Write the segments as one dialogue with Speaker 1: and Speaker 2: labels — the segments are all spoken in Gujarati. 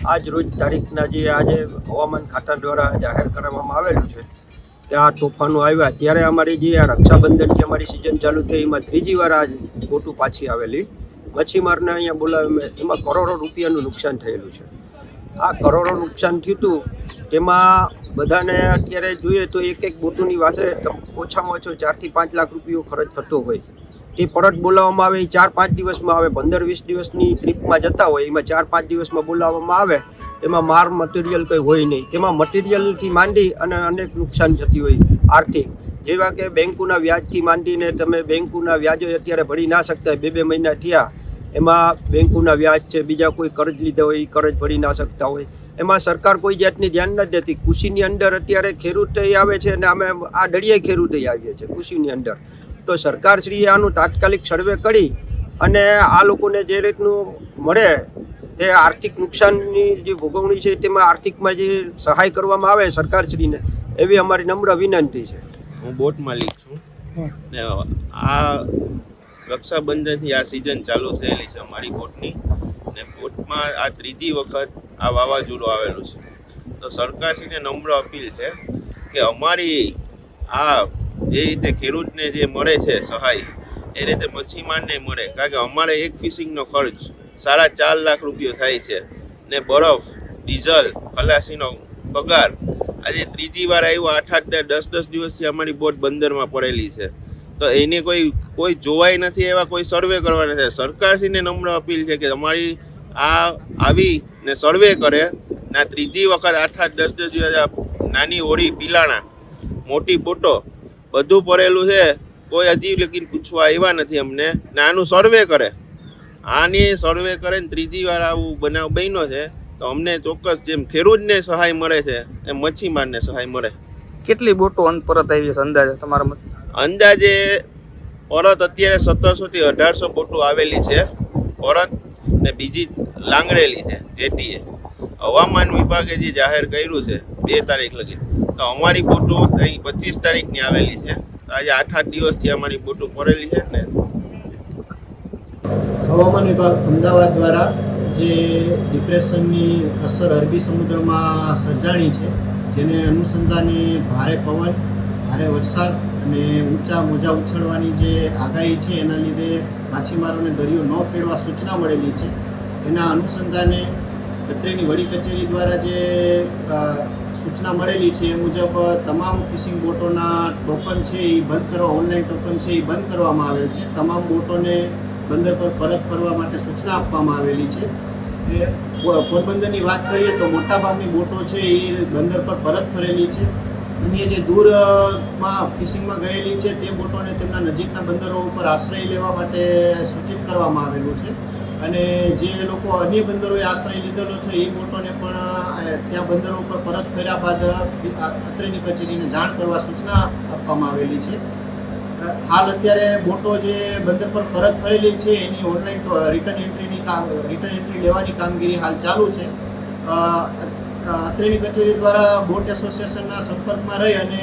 Speaker 1: આજ રોજ તારીખના જે આજે હવામાન ખાતા દ્વારા જાહેર કરવામાં આવેલું છે કે આ તોફાનો આવ્યા ત્યારે અમારી જે આ રક્ષાબંધન જે અમારી સિઝન ચાલુ થઈ, એમાં ત્રીજી વાર આજ બોટું પાછી આવેલી. મચ્છીમારને અહીંયા બોલાવે એમાં કરોડો રૂપિયાનું નુકસાન થયેલું છે. આ કરોડો નુકસાન થયું હતું તેમાં બધાને અત્યારે જોઈએ તો એક એક બોટુની વાસે ઓછામાં ઓછો ચારથી પાંચ લાખ રૂપિયો ખર્ચ થતો હોય છે. તે પરત બોલાવવામાં આવે એ ચાર પાંચ દિવસમાં આવે, પંદર વીસ દિવસની ટ્રીપમાં જતા હોય, એમાં ચાર પાંચ દિવસમાં બોલાવવામાં આવે, એમાં માર મટીરિયલ કંઈ હોય નહીં. તેમાં મટીરિયલથી માંડી અને અનેક નુકસાન થતી હોય, આર્થિક. જેવા કે બેંકોના વ્યાજથી માંડીને તમે બેંકોના વ્યાજો અત્યારે ભરી ના શકતા, બે બે મહિના થયા, એમાં બેંકોના વ્યાજ છે, બીજા કોઈ કરજ લીધા હોય એ કરજ ભરી ના શકતા હોય. એમાં સરકાર કોઈ જાતની ધ્યાન નથી દેતી. કૃષિની અંદર અત્યારે ખેડૂત આવે છે અને અમે આ દળિયાઈ ખેડૂતય આવીએ છીએ કૃષિની અંદર. તો સરકારશ્રીએ આનું તાત્કાલિક સર્વે કરી અને આ લોકોને જે રીતનું મળે તે આર્થિક નુકસાનની જે ભોગવણી છે તેમાં આર્થિકમાં જે સહાય કરવામાં આવે સરકારશ્રીને એવી અમારી નમ્ર વિનંતી છે.
Speaker 2: હું બોટ માલિક છું. ને આ રક્ષાબંધનથી આ સિઝન ચાલુ થયેલી છે અમારી બોટની. ને બોટમાં આ ત્રીજી વખત આ વાવાઝોડું આવેલું છે. તો સરકારશ્રીને નમ્ર અપીલ છે કે અમારી આ જે રીતે ખેડૂતને જે મળે છે સહાય, એ રીતે મચ્છીમારને મળે. કારણ કે અમારે એક ફિશિંગનો ખર્ચ સાડા ચાર લાખ રૂપિયો થાય છે. ને બરફ, ડીઝલ, ખલાસીનો પગાર આજે ત્રીજી વાર આવ્યો, આઠ આઠ દસ દસ દિવસથી અમારી બોટ બંદરમાં પડેલી છે. તો એને કોઈ કોઈ જોવાય નથી એવા કોઈ સર્વે કરવાના છે. સરકારશ્રીને નમ્ર અપીલ છે કે અમારી આ આવી ને સર્વે કરે. ના ત્રીજી વખત આઠ આઠ દસ દસ દિવસ નાની હોડી, પીલાણા, મોટી બોટો બધું પડેલું છે. કોઈ હજી લગીન પૂછવા આવ્યા નથી અમને. ને આનું સર્વે કરે. આની સર્વે કરે ને ત્રીજી વાર આવું બનાવ બન્યો છે તો અમને ચોક્કસ જેમ ખેડૂતને સહાય મળે છે એમ મચ્છીમારને સહાય મળે.
Speaker 3: કેટલી બોટો અંત પરત આવી છે અંદાજે તમારા મત?
Speaker 2: અંદાજે પરત અત્યારે સત્તરસો થી અઢારસો બોટો આવેલી છે. પરત ને બીજી લાંગરેલી છે જેટીએ. હવામાન વિભાગે જે જાહેર કર્યું છે બે તારીખ લગી. તો અમારી બોટો અહીં પચીસ તારીખની આવેલી છે. આજે આઠ આઠ દિવસથી અમારી બોટો પડેલી છે ને.
Speaker 4: હવામાન વિભાગ અમદાવાદ દ્વારા જે ડિપ્રેશનની અસર અરબી સમુદ્રમાં સર્જાણી છે, જેને અનુસંધાને ભારે પવન, ભારે વરસાદ અને ઊંચા મોજા ઉછળવાની જે આગાહી છે, એના લીધે માછીમારોને દરિયો ન ખેડવા સૂચના મળેલી છે. એના અનુસંધાને કચેરીની વડી કચેરી દ્વારા જે સૂચના મળેલી છે એ મુજબ તમામ ફિશિંગ બોટોના ટોકન છે એ બંધ કરવા, ઓનલાઈન ટોકન છે એ બંધ કરવામાં આવેલ છે. તમામ બોટોને બંદર પર પરત ફરવા માટે સૂચના આપવામાં આવેલી છે. એ પોરબંદરની વાત કરીએ તો મોટાભાગની બોટો છે એ બંદર પર પરત ફરેલી છે. અન્ય જે દૂરમાં ફિશિંગમાં ગયેલી છે તે બોટોને તેમના નજીકના બંદરો ઉપર આશ્રય લેવા માટે સૂચિત કરવામાં આવેલું છે. અને જે લોકો અન્ય બંદરોએ આશ્રય લીધેલો છે, એ બોટોને પણ ત્યાં બંદરો ઉપર પરત ફર્યા બાદ અત્રેની કચેરીને જાણ કરવા સૂચના આપવામાં આવેલી છે. હાલ અત્યારે બોટો જે બંદર પર પરત ફરેલી છે, એની ઓનલાઈન રિટર્ન એન્ટ્રીની કામ, રિટર્ન એન્ટ્રી લેવાની કામગીરી હાલ ચાલુ છે. અત્રેની કચેરી દ્વારા બોટ એસોસિએશનના સંપર્કમાં રહી અને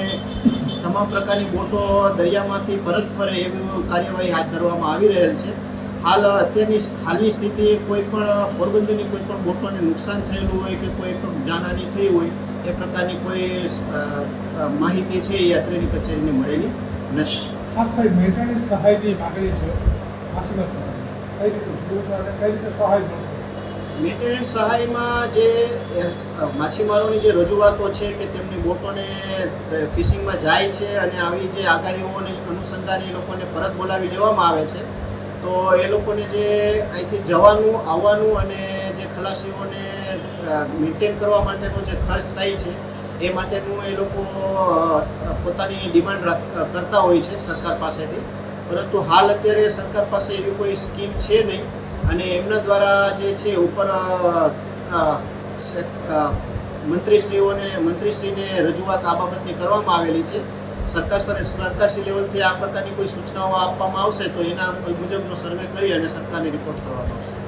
Speaker 4: તમામ પ્રકારની બોટો દરિયામાંથી પરત ફરે એવી કાર્યવાહી હાથ ધરવામાં આવી રહેલ છે. હાલ અત્યારની હાલની સ્થિતિએ કોઈ પણ પોરબંદરની કોઈ પણ બોટોને નુકસાન થયેલું હોય કે કોઈ પણ જાનહાની થઈ હોય એ પ્રકારની કોઈ માહિતી છે એ અત્રેની કચેરીને મળેલી નથી.
Speaker 5: ખાસ સાહેબ મહેતાની સહાયની માગણી છે માસીના સહાય કઈ રીતે જુઓ છો અને કઈ રીતે સહાય મળશે?
Speaker 4: મેન્ટેનન્સ સહાયમાં જે માછીમારોની જે રજૂઆતો છે કે તેમની બોટોને ફિશિંગમાં જાય છે અને આવી જે આગાહીઓને અનુસંધાની એ લોકોને પરત બોલાવી લેવામાં આવે છે તો એ લોકોને જે અહીંથી જવાનું, આવવાનું અને જે ખલાસીઓને મેન્ટેન કરવા માટેનો જે ખર્ચ થાય છે, એ માટેનું એ લોકો પોતાની ડિમાન્ડ કરતા હોય છે સરકાર પાસેથી. પરંતુ હાલ અત્યારે સરકાર પાસે એવી કોઈ સ્કીમ છે નહીં અને એમના દ્વારા જે છે ઉપર મંત્રીશ્રીઓને, મંત્રીશ્રીને રજૂઆત આ બાબતની કરવામાં આવેલી છે. સરકાર સ્તરે સરકારશ્રી લેવલથી આ પ્રકારની કોઈ સૂચનાઓ આપવામાં આવશે તો એના મુજબનો સર્વે કરી અને સરકારને રિપોર્ટ કરવામાં આવશે.